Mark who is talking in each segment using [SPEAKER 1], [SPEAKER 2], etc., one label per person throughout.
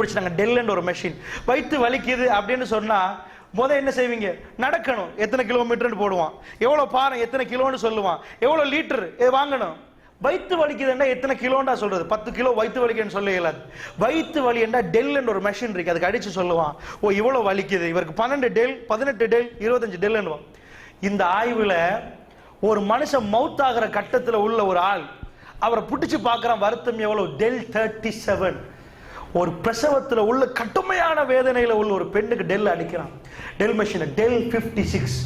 [SPEAKER 1] பிடிச்சிட்டாங்க. டெல்லுன்ற ஒரு மெஷின் வயிற்று வலிக்குது அப்படின்னு சொன்னால் முதல் என்ன செய்வீங்க? நடக்கணும். எத்தனை கிலோமீட்டர்னு போடுவான். எவ்வளோ பாரம் எத்தனை கிலோன்னு சொல்லுவான். எவ்வளோ லிட்டர் வாங்கணும். வயிற்று வலிக்குதுன்னா எத்தனை கிலோண்டா சொல்றது? பத்து கிலோ வயிற்று வலிக்குன்னு சொல்ல இயலாது வயிற்று வலி என்றா டெல்லுன்ற ஒரு மெஷின் இருக்கு. அதுக்கு அடிச்சு சொல்லுவான். ஓ இவ்வளோ வலிக்குது. இவருக்கு பன்னெண்டு டெல் பதினெட்டு டெல் இருபத்தஞ்சு டெல்லுன்னுவான். இந்த ஆய்வில் ஒரு மனுஷன் மவுத் ஆகிற உள்ள ஒரு ஆள் அவரை பிடிச்சி பார்க்குறான் வருத்தம் எவ்வளோ டெல் தேர்ட்டி செவன் ஒரு பிரசவத்தில் உள்ள கடுமையான வேதனையில் உள்ள ஒரு பெண்ணுக்கு டெல் அடிக்கிறான். டெல் மிஷினை டெல் 56 சிக்ஸ்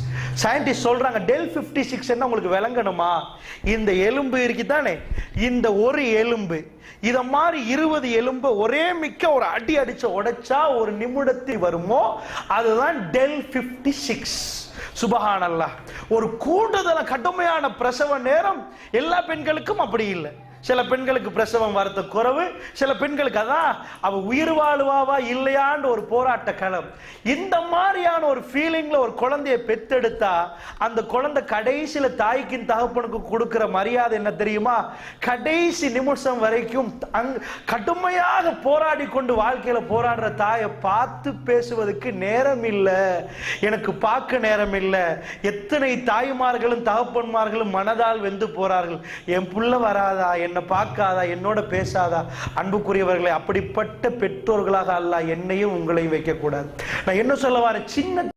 [SPEAKER 1] சயின்டிஸ்ட் சொல்கிறாங்க டெல் 56 சிக்ஸ் என்ன உங்களுக்கு விளங்கணுமா? இந்த எலும்பு இருக்கு தானே இந்த ஒரு எலும்பு. இதை மாதிரி இருபது எலும்பு ஒரே மிக்க ஒரு அடி அடிச்சு உடைச்சா ஒரு நிமிடத்தில் வருமோ? அதுதான் டெல் 56 சிக்ஸ் சுபஹானல்லாஹ் ஒரு கூடுதல கடுமையான பிரசவ நேரம் எல்லா பெண்களுக்கும் அப்படி இல்லை. சில பெண்களுக்கு பிரசவம் வரத்த குறவு சில பெண்களுக்கு அதான் அவ உயிர் வாழ்வாவா இல்லையான்னு ஒரு போராட்ட களம். இந்த மாதிரியான ஒரு ஃபீலிங்ல ஒரு குழந்தைய பெத்தெடுத்தா அந்த குழந்தை கடைசியில தாய்க்கும் தகப்பனுக்கும் கொடுக்கிற மரியாதை என்ன தெரியுமா? கடைசி நிமிஷம் வரைக்கும் அங் கடுமையாக போராடி கொண்டு வாழ்க்கையில போராடுற தாயை பார்த்து பேசுவதற்கு நேரம் இல்லை. எனக்கு பார்க்க நேரம் இல்லை. எத்தனை தாய்மார்களும் தகப்பன்மார்களும் மனதால் வெந்து போறார்கள். என் புள்ள வராதா என்னை பார்க்காதா என்னோட பேசாதா? அன்புக்குரியவர்களை அப்படிப்பட்ட பெற்றோர்களாக அல்ல என்னையும் உங்களையும் வைக்கக்கூடாது. நான் என்ன சொல்ல வரேன்? சின்ன